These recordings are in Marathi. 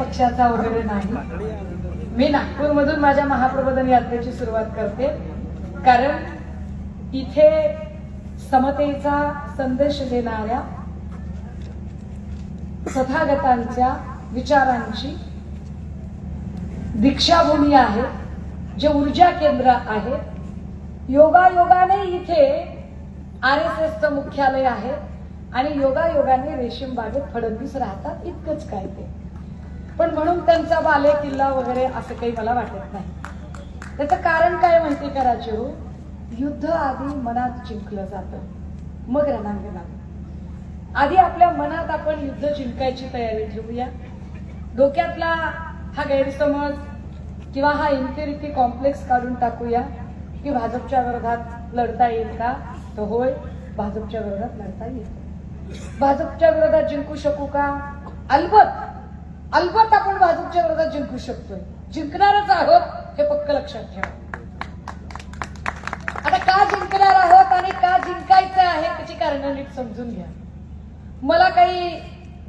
पक्षाचा वगैरे नाही. मी नागपूरमधून माझ्या महाप्रबोधन यात्रेची सुरुवात करते. कारण इथे समतेचा संदेश देणाऱ्या तथागतांच्या विचारांची दीक्षाभूमी आहे जे ऊर्जा केंद्र आहे. योगायोगाने इथे आर एस एसचं मुख्यालय आहे आणि योगायोगाने रेशीम बागेत फडणवीस राहतात इतकंच काय ते. पण म्हणून त्यांचा बाले किल्ला वगैरे असं काही मला वाटत नाही. त्याचं कारण काय माहिती करायचे हो युद्ध आधी मनात जिंकलं जातं. मग रणांगणात. आधी आपल्या मनात आपण युद्ध जिंकायची तयारी ठेवूया. डोक्यातला हा गैरसमज किंवा हा इन्फेरिटी कॉम्प्लेक्स काढून टाकूया की भाजपच्या विरोधात लढता येईल का? तर होय भाजपच्या विरोधात लढता येईल. भाजपच्या विरोधात जिंकू शकू का? अलबत! अल्बत आपण भाजपच्या विरोधात जिंकू शकतोय. जिंकणारच आहोत हे पक्क लक्षात ठेवा. आता का जिंकणार आहोत आणि का जिंकायचं आहे त्याची कारण नीट समजून घ्या. मला काही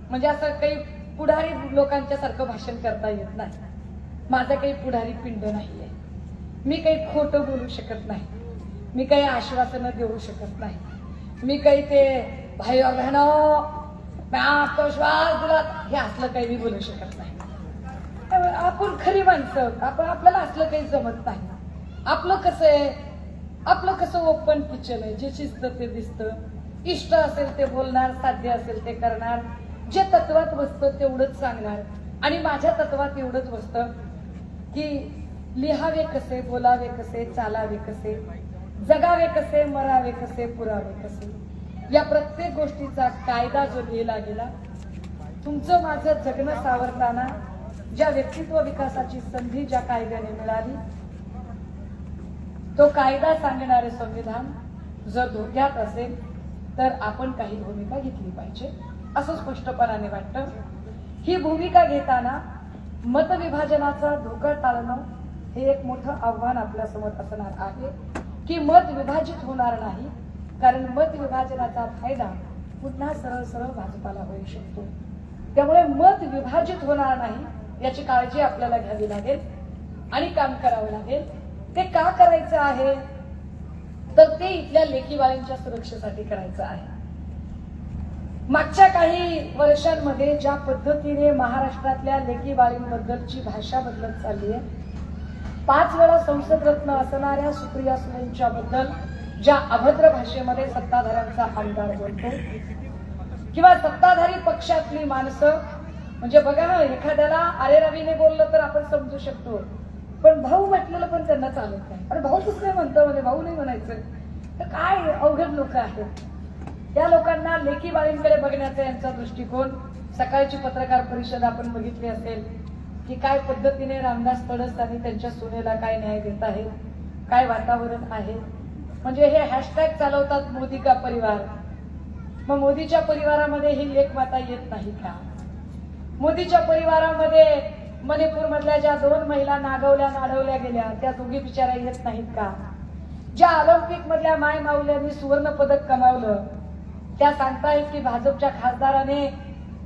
म्हणजे असं काही पुढारी लोकांच्या सारखं भाषण करता येत नाही. माझं काही पुढारी पिंड नाहीये. मी काही खोटं बोलू शकत नाही. मी काही आश्वासनं देऊ शकत नाही. मी काही ते भाई तो श्वास दिला हे असलं काही मी बोलू शकत नाही. आपण खरी माणसं आपण आपल्याला असलं काही जमत नाही. आपलं कसं आहे? आपलं कसं ओपन किचन आहे? जे शिस्त ते दिसतं. इष्ट असेल ते बोलणार साध्य असेल ते करणार. जे तत्वात बसतं तेवढंच सांगणार. आणि माझ्या तत्वात एवढंच बसतं की लिहावे कसे बोलावे कसे चालावे कसे जगावे कसे मरावे कसे पुरावे कसे. या प्रत्येक गोष्टीचा कायदा जो लिहिला गेला तुमचं माझं जगणं सावरताना ज्या व्यक्तित्व विकासाची संधी ज्या कायद्याने मिळाली तो कायदा सांगणारे संविधान जर धोक्यात असेल तर आपण काही भूमिका घेतली पाहिजे असं स्पष्टपणाने वाटतं. ही भूमिका घेताना मतविभाजनाचा धोका टाळणं हे एक मोठं आव्हान आपल्यासमोर असणार आहे की मत विभाजित होणार नाही कारण मत विभाजनाचा फायदा पुन्हा सरळ सरळ भाजपाला होऊ शकतो. त्यामुळे मत विभाजित होणार नाही याची काळजी आपल्याला घ्यावी लागेल आणि काम करावं लागेल. ते का करायचं आहे? तर ते इथल्या लेखीवाळींच्या सुरक्षेसाठी करायचं आहे. मागच्या काही वर्षांमध्ये ज्या पद्धतीने महाराष्ट्रातल्या लेखीवाळींबद्दलची भाषा बदलत चालली आहे पाच वेळा संसद रत्न असणाऱ्या सुप्रिया सुळेंच्या बद्दल ज्या अभद्र भाषेमध्ये सत्ताधाऱ्यांचा आमदार बोलतो किंवा सत्ताधारी पक्षातली माणसं म्हणजे बघा ना एखाद्याला अरे रवीने बोललं तर आपण समजू शकतो पण भाऊ म्हटलेलं पण त्यांना चालत नाही. अरे भाऊ नाही म्हणतो म्हणजे भाऊ नाही म्हणायचं. तर काय अवघड लोक आहेत? त्या लोकांना लेखी बाळींकडे बघण्याचा यांचा दृष्टिकोन सकाळची पत्रकार परिषद आपण बघितली असेल की काय पद्धतीने रामदास तडस आणि त्यांच्या सुनेला काय न्याय देत आहे काय वातावरण आहे? म्हणजे हे हॅशटॅग चालवतात मोदी का परिवार? मग मोदीच्या परिवारामध्ये ही लेख माता येत नाही का? मोदीच्या परिवारामध्ये मणिपूर मधल्या ज्या दोन महिला नागवल्या नाडवल्या गेल्या त्या दोघी बिचारा येत नाहीत का? ज्या ऑलिम्पिक मधल्या माय माऊल्यांनी सुवर्ण पदक कमावलं त्या सांगतायत की भाजपच्या खासदाराने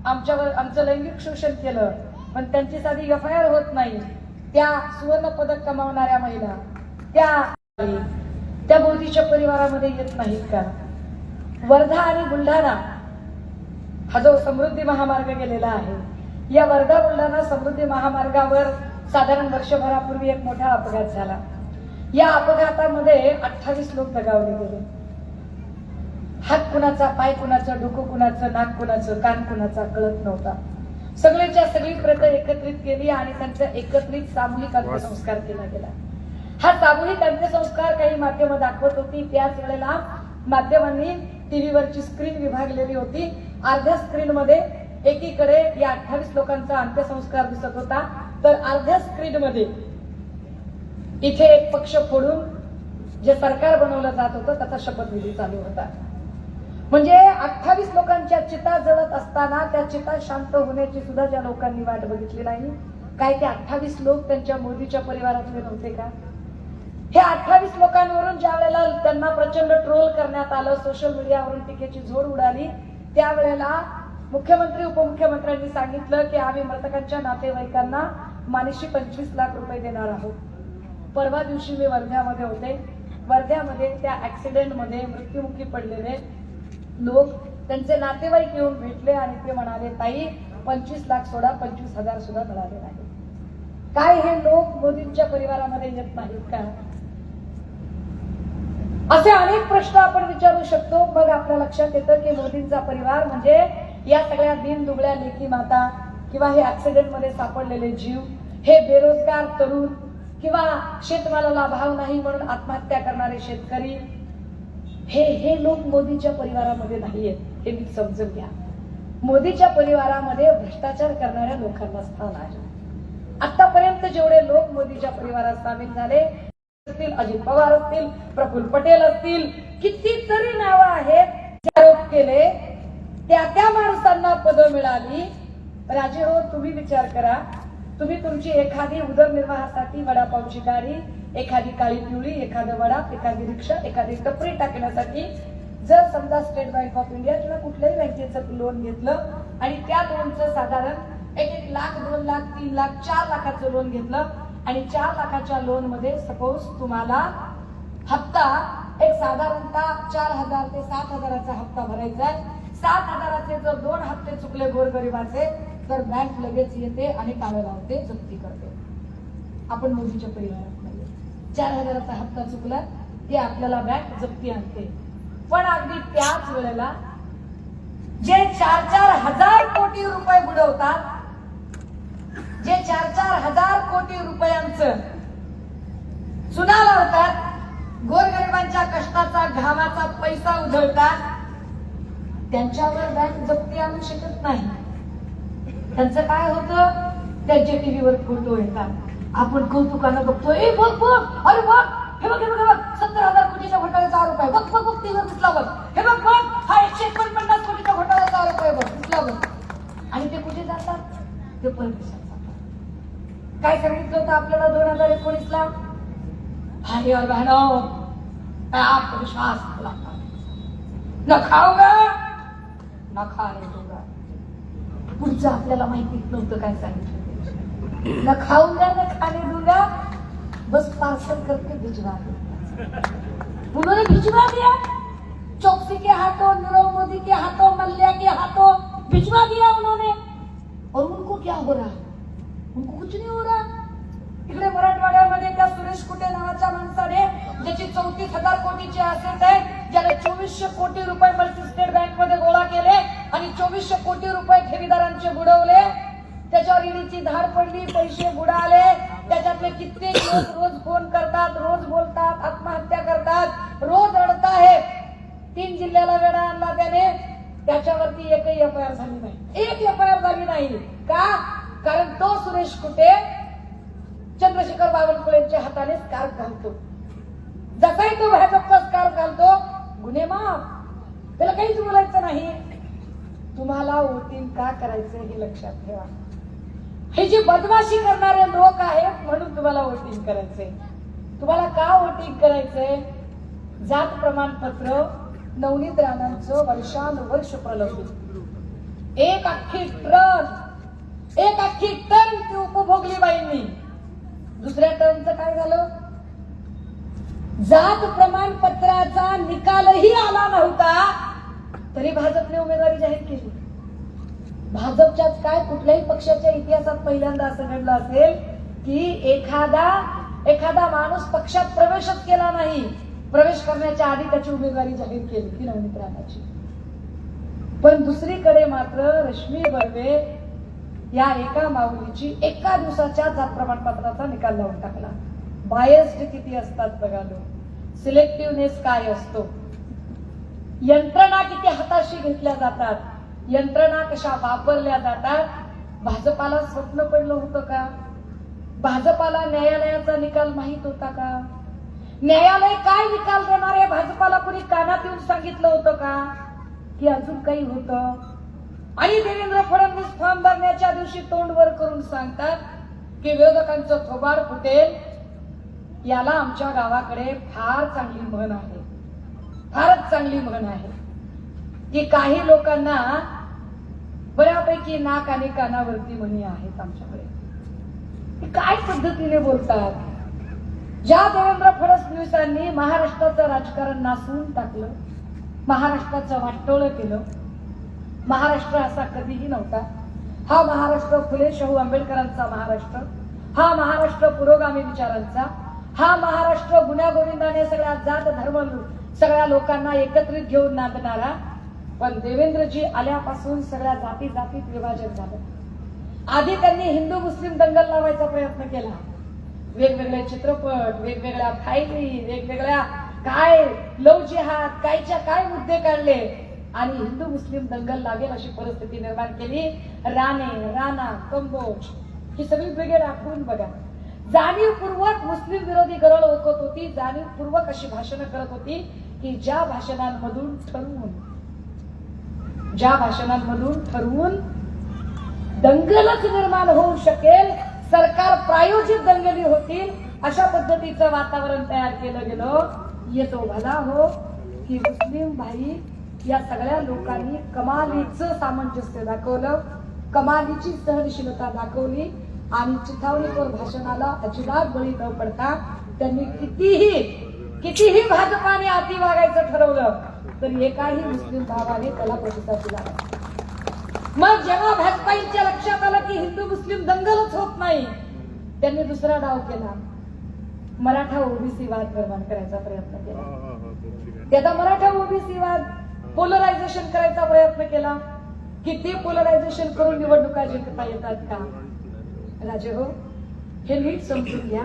आमच्यावर आमचं लैंगिक शोषण केलं पण त्यांची साधी एफ आय आर होत नाही. त्या सुवर्ण पदक कमावणाऱ्या महिला त्या त्या बोधीच्या परिवारामध्ये येत नाहीत का? वर्धा आणि बुलढाणा हा जो समृद्धी महामार्ग गेलेला आहे या वर्धा बुलढाणा समृद्धी महामार्गावर साधारण वर्षभरापूर्वी एक मोठा अपघात झाला. या अपघातामध्ये अठ्ठावीस लोक दगावले गेले. हात कुणाचा पाय कुणाचं डोकं कुणाचं नाक कुणाचं कान कुणाचा कळत नव्हता. सगळ्यांच्या सगळी प्रत एकत्रित केली आणि त्यांचा एकत्रित सामूहिक अंत्यसंस्कार केला गेला. हा सामूहिक अंत्यसंस्कार काही माध्यमं दाखवत होती. त्याच वेळेला माध्यमांनी टीव्हीवरची स्क्रीन विभागलेली होती. अर्ध्या स्क्रीन मध्ये एकीकडे या अठ्ठावीस लोकांचा अंत्यसंस्कार दिसत होता. तर अर्ध्या स्क्रीन मध्ये इथे एक पक्ष फोडून जे सरकार बनवलं जात होतं त्याचा शपथविधी चालू होता. म्हणजे अठ्ठावीस लोकांच्या चिता जळत असताना त्या चिता शांत होण्याची सुद्धा ज्या लोकांनी वाट बघितली नाही काय ते अठ्ठावीस लोक त्यांच्या मोदीच्या परिवारातले नव्हते का? हे अठ्ठावीस लोकांवरून ज्या वेळेला त्यांना प्रचंड ट्रोल करण्यात आलं सोशल मीडियावरून टीकेची झोड उडाली त्यावेळेला मुख्यमंत्री उपमुख्यमंत्र्यांनी सांगितलं की आम्ही मृतकांच्या नातेवाईकांना मानिशी पंचवीस लाख रुपये देणार आहोत. परवा दिवशी मी वर्ध्यामध्ये होते. वर्ध्यामध्ये त्या ऍक्सिडेंटमध्ये मृत्युमुखी पडलेले लोक त्यांचे नातेवाईक येऊन भेटले आणि ते म्हणाले ताई पंचवीस लाख सोडा पंचवीस हजार सुद्धा मिळाले नाही काय हे लोक मोदींच्या परिवारामध्ये येत नाहीत का? असे अनेक प्रश्न आपण विचारू शकतो. मग आपल्या लक्षात येतं की मोदींचा परिवार म्हणजे या सगळ्या दिन दुबळ्या लेखी माता किंवा हे ऍक्सिडेंटमध्ये सापडलेले जीव हे बेरोजगार तरुण किंवा शेतमालाला भाव नाही म्हणून आत्महत्या करणारे शेतकरी हे हे लोक मोदीच्या परिवारामध्ये नाहीयेत हे मी समजून घ्या. मोदीच्या परिवारामध्ये भ्रष्टाचार करणाऱ्या लोकांना स्थान आहे. आतापर्यंत जेवढे लोक मोदीच्या परिवारात सामील झाले असतील अजित पवार असतील प्रफुल्ल पटेल असतील कितीतरी नावं आहेत आरोप केले त्या त्या माणसांना पद मिळाली. राजे हो तुम्ही विचार करा. तुम्ही तुमची एखादी उदरनिर्वाहासाठी वडापावची गाडी एखादी काळी पिवळी एखादं वडा एखादी रिक्षा एखादी टपरी टाकण्यासाठी जर समजा स्टेट बँक ऑफ इंडिया किंवा कुठल्याही बँकेचं लोन घेतलं आणि त्या लोनचं साधारण एक एक लाख दोन लाख तीन लाख चार लाखाचं लोन घेतलं आणि चार लाखाच्या लोनमध्ये सपोज तुम्हाला हप्ता एक साधारणतः चार हजार ते सात हजाराचा हप्ता भरायचा आहे. सात हजाराचे जर दोन हप्ते चुकले गोरगरिबाचे तर बँक लगेच येते आणि टाळं लावते जप्ती करते. आपण मोदीच्या परिवारात चार हजाराचा हप्ता चुकला ते आपल्याला बँक जप्ती आणते. पण अगदी त्याच वेळेला जे चार चार हजार कोटी रुपये बुडवतात जे चार चार हजार कोटी रुपयांचं चुना लावतात गोरगरिबांच्या कष्टाचा घामाचा पैसा उधळतात त्यांच्यावर बँक जप्ती आणू शकत नाही. त्यांचं काय होतं? त्यांच्या टीव्हीवर फोटो येतात. आपण कौतुकानं बघतो ए बघ बघ अरे बघ हे बघ हे बघ बघ सत्तर हजार कोटीच्या घोटाळ्याचा आरोप आहे बघ बघ बघ टीव्हीवर दिसला बघ हे बघ बघ हा एकशे एकोणपन्नास कोटीच्या घोटाळ्याचा आरोप आहे बघ दिसला बघ? आणि ते कुठे जातात? ते परदेशात. जातात काय सांगितलं होतं आपल्याला दोन हजार एकोणीस ला भाई और बहनों मैं आपको विश्वास न खाऊंगा न पुढचं आपल्याला माहितीच नव्हतं काय सांगितलं न खाऊ खाऊंगा न खाणे दूंगा बस पार्सल करके भिजवा उन्होंने भिजवा दिया. चौकसी के हाथों नीरव मोदी के हाथों मल्ल्या के हाथों भिजवा दिया उन्होंने. और उनको क्या हो रहा है? कुछ उरा हो इकडे मराठवाड्यामध्ये त्या सुरेश कुटे नावाच्या माणसाने ज्याची चौतीस हजार कोटीची असेट आहे ज्याने चोवीसशे कोटी रुपये मल्टी स्टेट बँकमध्ये गोळा केले आणि चोवीसशे कोटी रुपये ठेवीदारांचे बुडवले. त्याच्यावर ईडीची धार पडली पैसे बुडाले. त्याच्यातले कित्येक लोक रोज फोन करतात रोज बोलतात आत्महत्या करतात रोज रडत आहे तीन जिल्ह्याला वेळा आणला त्याने. त्याच्यावरती एकही एफ आय आर झाली नाही. एक एफ आय आर झाली नाही. का? कारण तो सुरेश कुटे चंद्रशेखर बावनकुळेच्या हाताने स्कार्फ घालतो. जसाही तो भाजपचा स्कार्फ घालतो गुन्हे माफ. त्याला काहीच बोलायचं नाही. तुम्हाला वोटिंग का करायचं हे लक्षात ठेवा. हे जे बदमाशी करणारे लोक आहेत म्हणून तुम्हाला वोटिंग करायचंय. तुम्हाला का वोटिंग करायचंय? जात प्रमाणपत्र नवनीत राणांचं वर्षानुवर्ष प्रलंबित. एक अख्खी ट्रक एक अख्खी टर्म ती उपभोगली बाईंनी. दुसऱ्या टर्मचं काय झालं? जात प्रमाणपत्राचा निकालही आला नव्हता. तरी भाजपने उमेदवारी जाहीर केली. भाजपच्याच काय कुठल्याही पक्षाच्या इतिहासात पहिल्यांदा असं घडलं असेल की एखादा एखादा माणूस पक्षात प्रवेशच केला नाही. प्रवेश करण्याच्या आधी त्याची उमेदवारी जाहीर केली ती नवनीत राणाची पण दुसरीकडे मात्र रश्मी बर्वे या एका माऊलीची एका दिवसाच्या जात प्रमाणपत्राचा निकाल लावून टाकला. बायस्ड किती असतात बघा लोक सिलेक्टिव्हनेस काय असतो? यंत्रणा किती हाताशी घेतल्या जातात? यंत्रणा कशा वापरल्या जातात? भाजपाला स्वप्न पडलं होतं का? भाजपाला न्यायालयाचा निकाल माहीत होता का? न्यायालय काय निकाल देणार? आहे भाजपाला कुणी कानात येऊन सांगितलं होतं का? की अजून काही होतं? आणि देवेंद्र फडणवीस फॉर्म भरण्याच्या दिवशी तोंड वर करून सांगतात की विरोधकांचं थोबार फुटेल. याला आमच्या गावाकडे फार चांगली म्हण आहे. फारच चांगली म्हण आहे. की काही लोकांना बऱ्यापैकी नाक आणि कानावरती म्हणी आहेत आमच्याकडे. ते काय पद्धतीने बोलतात? ज्या देवेंद्र फडणवीसांनी महाराष्ट्राचं राजकारण नासून टाकलं महाराष्ट्राचं वाटोळं केलं महाराष्ट्र असा कधीही नव्हता. हा महाराष्ट्र फुले शाहू आंबेडकरांचा महाराष्ट्र. हा महाराष्ट्र पुरोगामी विचारांचा. हा महाराष्ट्र गुण्यागोविंदाने सगळ्या जात धर्म सगळ्या लोकांना एकत्रित घेऊन नांदणारा. पण देवेंद्रजी आल्यापासून सगळ्या जाती जातीत विभाजन झालं. आधी त्यांनी हिंदू मुस्लिम दंगल लावायचा प्रयत्न केला. वेगवेगळे चित्रपट वेगवेगळ्या फायली वेगवेगळ्या काय लव जिहाद कायच्या काय मुद्दे काढले आणि हिंदू मुस्लिम दंगल लागेल अशी परिस्थिती निर्माण केली. राणे राणा कंबोज ही सगळी ब्रिगेड आठवून बघा. जाणीवपूर्वक मुस्लिम विरोधी गरळ ओळखत होती. जाणीवपूर्वक अशी भाषणं करत होती की ज्या भाषणांमधून ठरवून ज्या भाषणांमधून ठरवून दंगलच निर्माण होऊ शकेल सरकार प्रायोजित दंगली होतील अशा पद्धतीचं वातावरण तयार केलं गेलं. येतो भला हो की मुस्लिम भाई या सगळ्या लोकांनी कमालीचं सामंजस्य दाखवलं. कमालीची सहनशीलता दाखवली. आणि चिथावणीपर भाषणाला अजिबात बळी न पडता त्यांनी कितीही कितीही भाजपाने अति वागायचं ठरवलं तर एकाही मुस्लिम भावाने त्याला प्रतिसाद दिला. मग जेव्हा भाजपाईंच्या लक्षात आलं की हिंदू मुस्लिम दंगलच होत नाही त्यांनी दुसरा डाव केला. मराठा ओबीसी वाद निर्माण करायचा प्रयत्न केला. त्याचा मराठा ओबीसी वाद पोलरायझेशन करायचा प्रयत्न केला. की ते पोलरायझेशन करून निवडणुका जिंकता येतात का? राजे हो हे नीट समजून घ्या.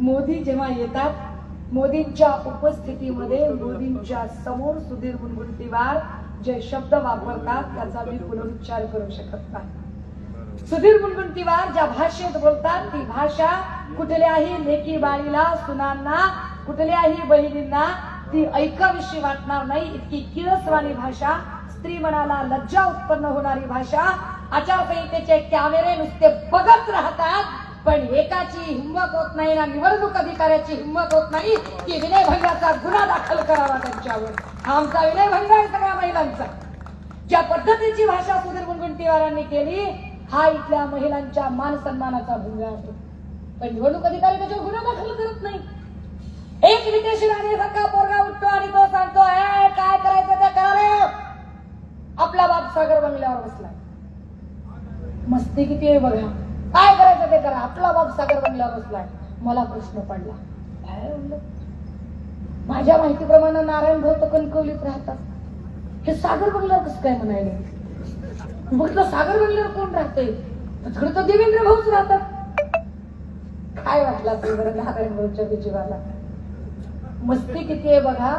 मोदी जेव्हा येतात मोदींच्या उपस्थितीमध्ये मोदींच्या समोर सुधीर मुनगंटीवार जे शब्द वापरतात त्याचा मी पुनरुच्चार करू शकत नाही. सुधीर मुनगंटीवार ज्या भाषेत बोलतात ती भाषा कुठल्याही लेकी बाळीला सुनांना कुठल्याही बहिणींना ती ऐकाविषयी वाटणार नाही. इतकी किळसवाणी भाषा स्त्री मनाला लज्जा उत्पन्न होणारी भाषा आचारसंहितेचे कॅमेरे नुसते बघत राहतात. पण एकाची हिंमत होत नाही ना निवडणूक अधिकाऱ्याची हिंमत होत नाही की विनयभंगाचा गुन्हा दाखल करावा त्यांच्यावर. हा आमचा विनयभंग आहे सगळ्या महिलांचा. ज्या पद्धतीची भाषा सुधीर मुनगंटीवारांनी केली हा इथल्या महिलांच्या मान सन्मानाचा भंग आहे. पण निवडणूक अधिकारी त्याच्यावर गुन्हा दाखल करत नाही. एक विदेशी राणे सारखा पोरगा उठतो आणि तो सांगतो "ए, काय करायचं ते करा रे आपला बाप सागर बंगल्यावर बसला मस्ती किती आहे बघा. काय करायचं ते करा. आपला बाप सागर बंगल्यावर बसलाय. मला प्रश्न पडला. काय माझ्या माहितीप्रमाणे नारायण भाऊ तर कणकवलीत राहतात. हे सागर बंगल्यावर कसं काय म्हणायला? म्हटलं सागर बंगल्यावर कोण राहते तिकडे तर देवेंद्र भाऊच राहतात. काय वाटला ते बरं नारायण भाऊच्या बिजीवाला? मस्ती किती आहे बघा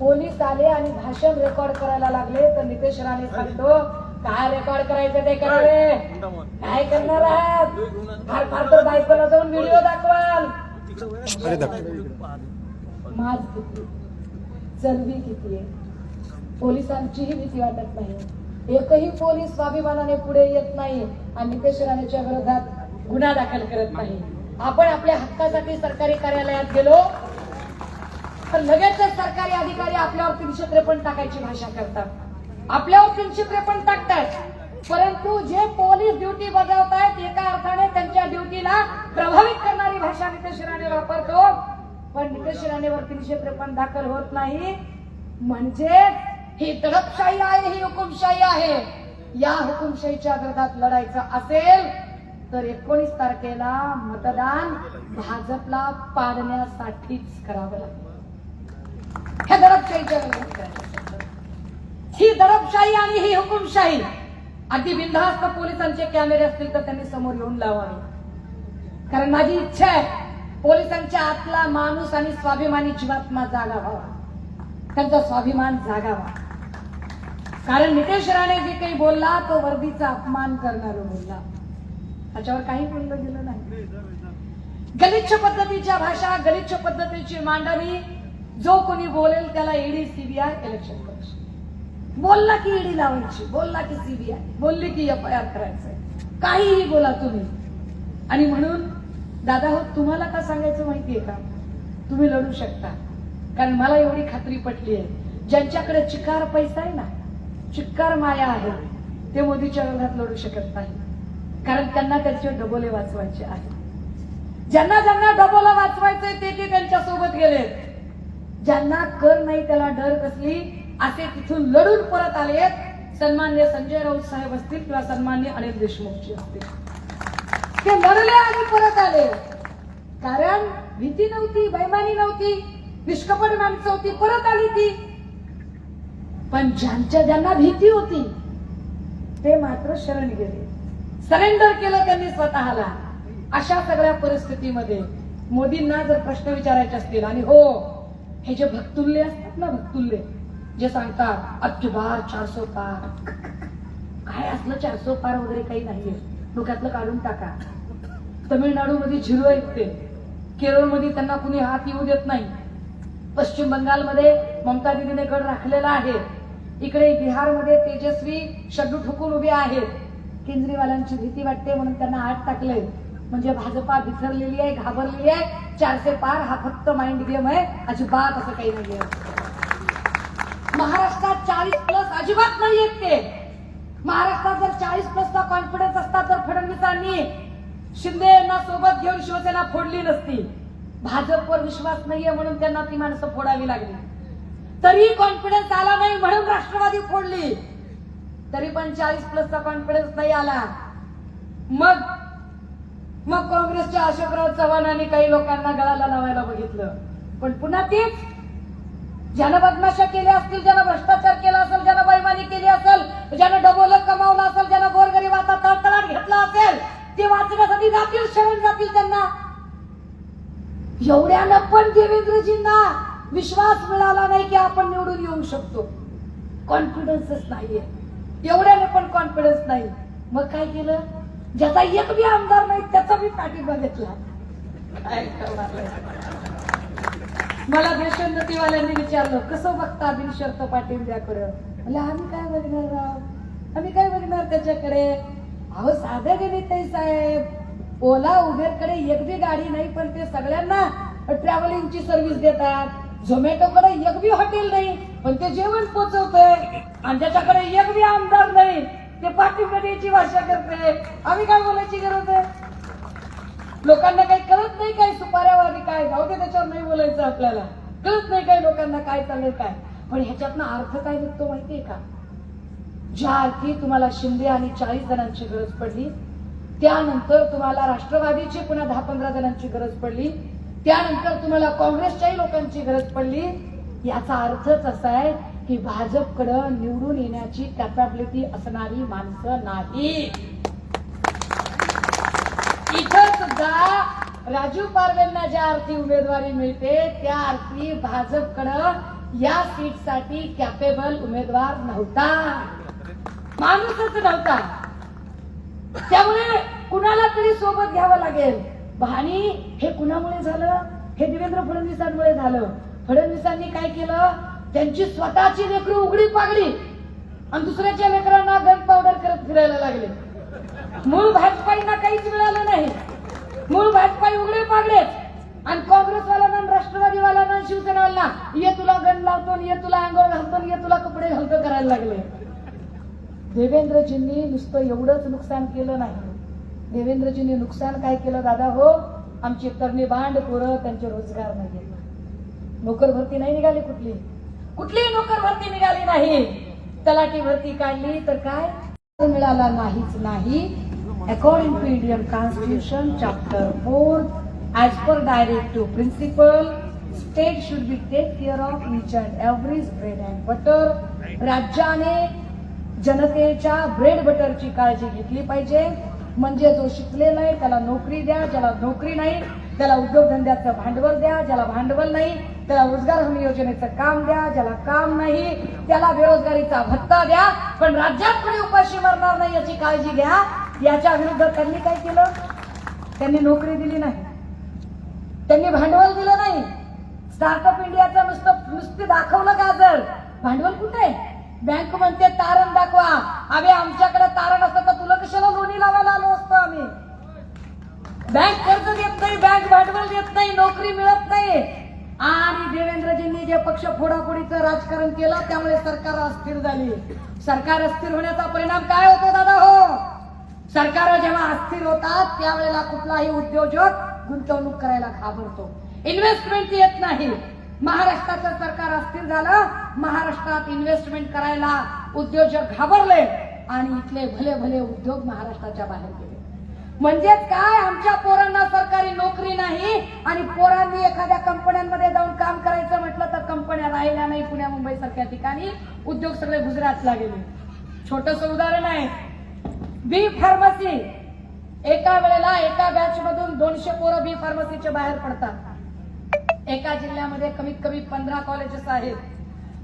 पोलीस आले आणि भाषण रेकॉर्ड करायला लागले. तर नितेश राणे सांगतो काय रेकॉर्ड करायचं ते करा रे काय करणार आहात? फार फार तर बायकोला जाऊन व्हिडिओ दाखवाल. माज किती? चरबी किती आहे? पोलिसांचीही भीती वाटत नाही. एकही पोलीस स्वाभिमानाने पुढे येत नाही आणि नितेश राणेच्या विरोधात गुन्हा दाखल करत नाही. आपण आपल्या हक्कासाठी सरकारी कार्यालयात गेलो. तर लगेचच सरकारी अधिकारी आपल्यावर तीनशे त्रेपन्न टाकायची भाषा करतात. आपल्यावर तीनशे त्रेपन्न टाकतात. परंतु जे पोलीस ड्युटी बजावतायत एका अर्थाने त्यांच्या ड्युटीला प्रभावित करणारी भाषा नितेश राणे वापरतो. पण नितेश राणेवर तीनशे त्रेपन्न दाखल होत नाही. म्हणजे ही दडपशाही आहे ही हुकुमशाही आहे. या हुकुमशाहीच्या विरोधात लढायचं असेल तर एकोणीस तारखेला मतदान भाजपला पाडण्यासाठीच करावं लागेल. ह्या दडपशाहीच्या ही दडपशाही आणि ही हुकुमशाही अगदी बिंधास्त पोलिसांचे कॅमेरे असतील तर त्यांनी समोर येऊन लावावे. कारण माझी इच्छा आहे पोलिसांच्या आतला माणूस आणि स्वाभिमानी जीवात्मा जागा व्हावा त्यांचा स्वाभिमान जागावा. कारण नितेश राणे जे काही बोलला तो वर्दीचा अपमान करणारा बोलला. त्याच्यावर काही बोललं गेलं नाही. गलिच्छ पद्धतीच्या भाषा गलिच्छ पद्धतीची मांडणी जो कोणी बोलेल त्याला ईडी सीबीआय इलेक्शन कमिशन बोलला की ईडी लावायची बोलला की सीबीआय. बोलली की एफ आय आर करायचंय. काहीही बोला तुम्ही. आणि म्हणून दादा हो तुम्हाला का सांगायचं माहितीये का? तुम्ही लढू शकता. कारण मला एवढी खात्री पटली आहे ज्यांच्याकडे चिकार पैसा आहे ना चिक्कार माया आहे ते मोदीच्या विरोधात लढू शकत नाही. कारण त्यांना त्यांचे डबोले वाचवायचे आहे ज्यांना ज्यांना डबोला वाचवायचंय ते ते त्यांच्यासोबत गेलेत. ज्यांना कर नाही त्याला डर कसली? असे तिथून लढून परत आले सन्मान्य संजय राऊत साहेब असतील किंवा सन्मान्य अनिल देशमुखजी असतील. ते लढले आणि परत आले. कारण भीती नव्हती बैमानी नव्हती निष्कपट माणसं होती परत आली ती. पण ज्यांच्या ज्यांना भीती होती ते मात्र शरण गेले. सरेंडर केलं त्यांनी स्वतःला. अशा सगळ्या परिस्थितीमध्ये मोदींना जर प्रश्न विचारायचे असतील आणि हो हे जे भक्तुल्य असतात ना भक्तुल्य जे सांगतात अब्ज चारसो पार. काय असलं चारसो पार वगैरे काही नाहीये. डोक्यातलं काढून टाका. तमिळनाडू मध्ये झिरो येते केरळमध्ये त्यांना कुणी हात येऊ देत नाही. पश्चिम बंगालमध्ये ममता दिदीने गड राखलेला आहे. इकडे बिहारमध्ये तेजस्वी शड्डू ठोकून उभे आहेत. केजरीवालांची भीती वाटते म्हणून त्यांना आत टाकलंय म्हणजे भाजपा बिसरलेली आहे घाबरलेली आहे. चारशे पार हा फक्त माइंड गेम आहे. अजिबात असं काही नाहीये. महाराष्ट्रात चाळीस प्लस अजिबात नाही येत ते. महाराष्ट्रात जर चाळीस प्लसचा कॉन्फिडन्स असता तर फडणवीसांनी शिंदे यांना सोबत घेऊन शिवसेना फोडली नसती. भाजपवर विश्वास नाहीये म्हणून त्यांना ती माणसं फोडावी लागली. तरी कॉन्फिडन्स आला नाही म्हणून राष्ट्रवादी फोडली. तरी पण चाळीस प्लसचा कॉन्फिडन्स नाही आला. मग मग काँग्रेसच्या अशोकराव चव्हाणांनी काही लोकांना गळाला लावायला बघितलं. पण पुन्हा तीच ज्यानं बदमाशा केल्या असतील ज्यानं भ्रष्टाचार केला असेल ज्यानं बैमानी केली असेल ज्यानं डबोलं कमावलं असेल ज्यानं गोरगरिबाचा तळतळाट घेतला असेल ते वाचण्यासाठी जातील शरण जातील त्यांना. एवढ्यानं पण देवेंद्रजींना विश्वास मिळाला नाही की आपण निवडून येऊ शकतो. कॉन्फिडन्सच नाहीये. एवढ्यानं पण कॉन्फिडन्स नाही. मग काय केलं? ज्याचा एक बी आमदार नाही त्याचा मी पाठिंबा घेतला. काय मला देशोन्नतीवाल्यांनी विचारलं कसं बघता बिनशर्त पाठिंब्याकडं म्हणलं आम्ही काय बघणार राव? आम्ही काय बघणार त्याच्याकडे? अहो साधं गेली ते साहेब. ओला उबेरकडे एक बी गाडी नाही पण ते सगळ्यांना ट्रॅव्हलिंगची सर्व्हिस देतात. झोमॅटोकडे एक बी हॉटेल नाही पण ते जेवण पोचवतंय. आणि ज्याच्याकडे एक बी आमदार नाही. ते पाठिंबा द्यायची भाषा करते आम्ही काय बोलायची गरज आहे? लोकांना काही कळत नाही काय सुपाऱ्यावादी काय? जाऊ दे त्याच्यावर नाही बोलायचं आपल्याला. कळत नाही काय लोकांना काय चालेल काय. पण ह्याच्यातनं अर्थ काय निघतो माहितीये का? ज्या अर्थी तुम्हाला शिंदे आणि चाळीस जणांची गरज पडली त्यानंतर तुम्हाला राष्ट्रवादीची पुन्हा दहा पंधरा जणांची गरज पडली त्यानंतर तुम्हाला काँग्रेसच्याही लोकांची गरज पडली. याचा अर्थच असा आहे की भाजपकडं निवडून येण्याची कॅपॅबिलिटी असणारी माणसं नाही. इथं सुद्धा राजू पारवेंना ज्या अर्थी उमेदवारी मिळते त्या अर्थी भाजपकडं या सीटसाठी कॅपेबल उमेदवार नव्हता. माणूसच नव्हता. त्यामुळे कुणाला तरी सोबत घ्यावं लागेल. आणि हे कुणामुळे झालं? हे देवेंद्र फडणवीसांमुळे झालं. फडणवीसांनी काय केलं? त्यांची स्वतःची लेकरं उघडी पागडी आणि दुसऱ्याच्या लेकरांना गन पावडर करत फिरायला लागले. मूळ भाजपाईंना काहीच मिळालं नाही. मूळ भाजपाई उघडे पागडेच आणि काँग्रेसवाल्यांना आणि राष्ट्रवादीवाल्यांना शिवसेनावाल्यांना ये तुला गण लावतो आणि ये तुला अंगावर घालतो ये तुला कपडे घालतो करायला लागले. देवेंद्रजींनी नुसतं एवढंच नुकसान केलं नाही. देवेंद्रजींनी नुकसान काय केलं दादा हो? आमची तरणी बांड पोरं त्यांचे रोजगार नाही नोकर भरती नाही निघाली कुठली? कुठलीही नोकर भरती निघाली नाही. तलाठी भरती काढली तर काय? मिळाला नाहीच नाही. According to Indian constitution chapter four as per directive principle state should be take care of each and every's bread and butter राज्याने जनतेच्या ब्रेड बटरची काळजी घेतली पाहिजे. म्हणजे जो शिकलेला आहे त्याला नोकरी द्या. ज्याला नोकरी नाही त्याला उद्योगधंद्याचं भांडवल द्या. ज्याला भांडवल नाही त्याला रोजगार हमी योजनेचं काम द्या ज्याला काम नाही त्याला बेरोजगारीचा भत्ता द्या. पण राज्यात कोणी उपाशी मरणार नाही याची काळजी घ्या. याच्या विरुद्ध त्यांनी काय केलं? त्यांनी नोकरी दिली नाही. त्यांनी भांडवल दिलं नाही. स्टार्टअप इंडियाचं नुसतं नुसतं दाखवलं का जर भांडवल कुठे? आहे? बँक म्हणते तारण दाखवा. अरे आमच्याकडे तारण असतं तर तुला कशाला लोणी लावायला आलो असतो आम्ही? बँक कर्ज देत नाही बँक भांडवल देत नाही नोकरी मिळत नाही. आणि देवेंद्रजींनी जे पक्ष फोडाफोडीचं राजकारण केलं त्यामुळे सरकार अस्थिर झाली. सरकार अस्थिर होण्याचा परिणाम काय होतो दादा हो? सरकार जेव्हा अस्थिर होतात त्यावेळेला कुठलाही उद्योजक गुंतवणूक करायला घाबरतो. इन्व्हेस्टमेंट येत नाही. महाराष्ट्राचं सरकार अस्थिर झालं महाराष्ट्रात इन्व्हेस्टमेंट करायला उद्योजक घाबरले आणि इथले भले भले उद्योग महाराष्ट्राच्या बाहेर गेले. म्हणजेच काय? आमच्या पोरांना सरकारी नोकरी नाही आणि पोरांनी एखाद्या कंपन्यांमध्ये जाऊन काम करायचं म्हटलं तर कंपन्या राहिल्या नाही पुण्या मुंबई सारख्या ठिकाणी. उद्योग सगळे गुजरातला गेले. छोटस उदाहरण आहे. बी फार्मसी एका वेळेला एका बॅच मधून दोनशे पोरं बी फार्मसीच्या बाहेर पडतात. एका जिल्ह्यामध्ये कमीत कमी पंधरा कॉलेजेस आहेत.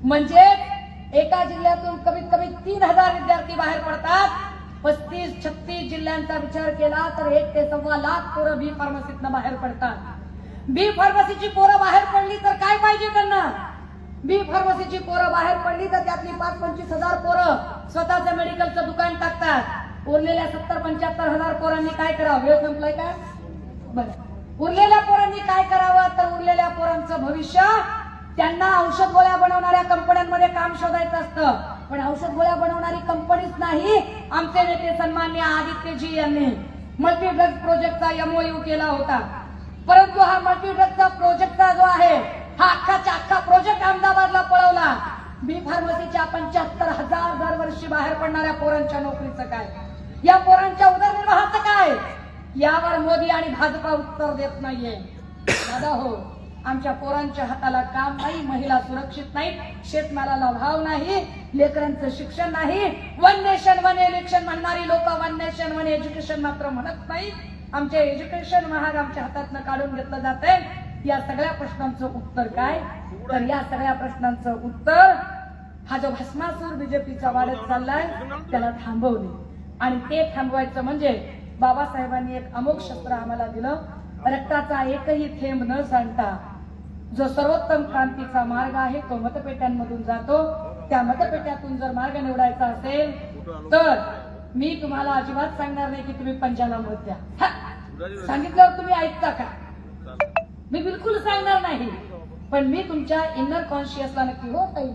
म्हणजे एका जिल्ह्यातून कमीत कमी तीन हजार विद्यार्थी बाहेर पडतात. पस्तीस छत्तीस जिल्ह्यांचा विचार केला तर एक ते सव्वा लाख पोरं बी फार्मसीतनं बाहेर पडतात. बी फार्मसीची पोरं बाहेर पडली तर काय पाहिजे त्यांना? बी फार्मसीची पोरं बाहेर पडली तर त्यातली पाच पंचवीस हजार पोरं स्वतःचं मेडिकलचं दुकान टाकतात. उरलेल्या सत्तर पंच्याहत्तर हजार पोरांनी काय करावं? वेळ संपलाय का? बरं. उरलेल्या पोरांनी काय करावं? तर उरलेल्या पोरांचं भविष्य त्यांना औषध गोळ्या बनवणाऱ्या कंपन्यांमध्ये काम शोधायचं असतं. पण औषध गोळ्या बनवणारी कंपनीच नाही. आमचे नेते सन्मान्य आदित्यजी यांनी मल्टीड्रग प्रोजेक्टचा एमओयू केला होता. परंतु हा मल्टीड्रगचा प्रोजेक्टचा जो आहे हा अख्खाच्या अख्खा प्रोजेक्ट अहमदाबादला पळवला. बी फार्मसीच्या पंच्याहत्तर हजार दरवर्षी बाहेर पडणाऱ्या पोरांच्या नोकरीचं काय? या पोरांच्या उदरनिर्वाहाचं काय? यावर मोदी आणि भाजपा उत्तर देत नाहीये. दादा हो. आमच्या पोरांच्या हाताला काम नाही महिला सुरक्षित नाही शेतमालाला भाव नाही लेकरांचं शिक्षण नाही. वन नेशन वन इलेक्शन म्हणणारी लोक वन नेशन वन एज्युकेशन मात्र म्हणत नाही आमचे एज्युकेशन महाग आमच्या हातातनं काढून घेतलं जात या सगळ्या प्रश्नांचं उत्तर काय? तर या सगळ्या प्रश्नांचं उत्तर हा जो भस्मासूर बीजेपीचा वाढत चाललाय त्याला थांबवणे. आणि ते थांबवायचं म्हणजे बाबासाहेबांनी एक अमोघ शस्त्र आम्हाला दिलं. रक्ताचा एकही थेंब न सांडता जो सर्वोत्तम क्रांतीचा मार्ग आहे तो मतपेट्यांमधून जातो. त्या मतपेट्यातून जर मार्ग निवडायचा असेल तर मी तुम्हाला अजिबात सांगणार नाही की तुम्ही पंजाला मत द्या सांगितल्यावर तुम्ही ऐकता का? मी बिलकुल सांगणार नाही. पण मी तुमच्या इनर कॉन्शियसला नक्की हो ताई.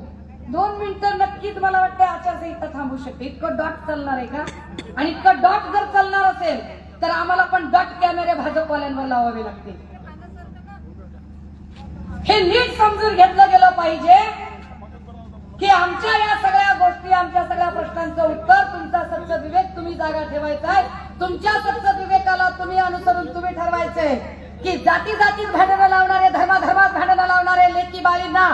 दोन मिनिटं नक्कीच मला वाटतं आचारसंहिता थांबू शकते. इतकं डॉट चालणार आहे का? आणि इतकं डॉट जर चालणार असेल तर आम्हाला पण डॉट कॅमेरे भाजपवाल्यांवर लावावे लागतील. हे नीट समजून घेतलं गेलं पाहिजे की आमच्या या सगळ्या गोष्टी आमच्या सगळ्या प्रश्नांचं उत्तर तुमचा सत्य विवेक तुम्ही जागा ठेवायचा आहे. तुमच्या सत्य विवेकाला तुम्ही अनुसरून तुम्ही ठरवायचंय की जाती जातीत भांडणं लावणारे धर्माधर्मात भांडणं लावणारे लेकी बाळींना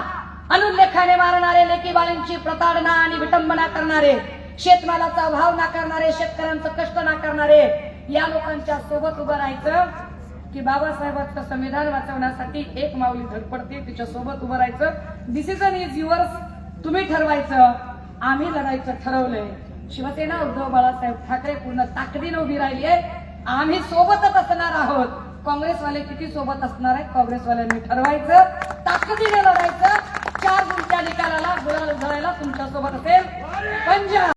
अनुल्लेखाने मारणारे लेकी बाळींची प्रताडणा आणि विटंबना करणारे शेतमालाचा भाव नाकारणारे शेतकऱ्यांचं कष्ट नाकारणारे या लोकांच्या सोबत उभं राहायचं. की बाबासाहेबांचं संविधान वाचवण्यासाठी एक माऊली धडपडते तिच्या सोबत उभं राहायचं. डिसिजन इज युअर्स तुम्ही ठरवायचं. आम्ही लढायचं ठरवलंय. शिवसेना उद्धव बाळासाहेब ठाकरे पूर्ण ताकदीनं उभी राहिली आहे. आम्ही सोबतच असणार आहोत. काँग्रेसवाले किती सोबत असणार आहेत? काँग्रेसवाल्यांनी ठरवायचं. ताकदीने लढायचं. चार जूनच्या निकालाला गुलाल उधळायला तुमच्यासोबत असेल. पंजाब.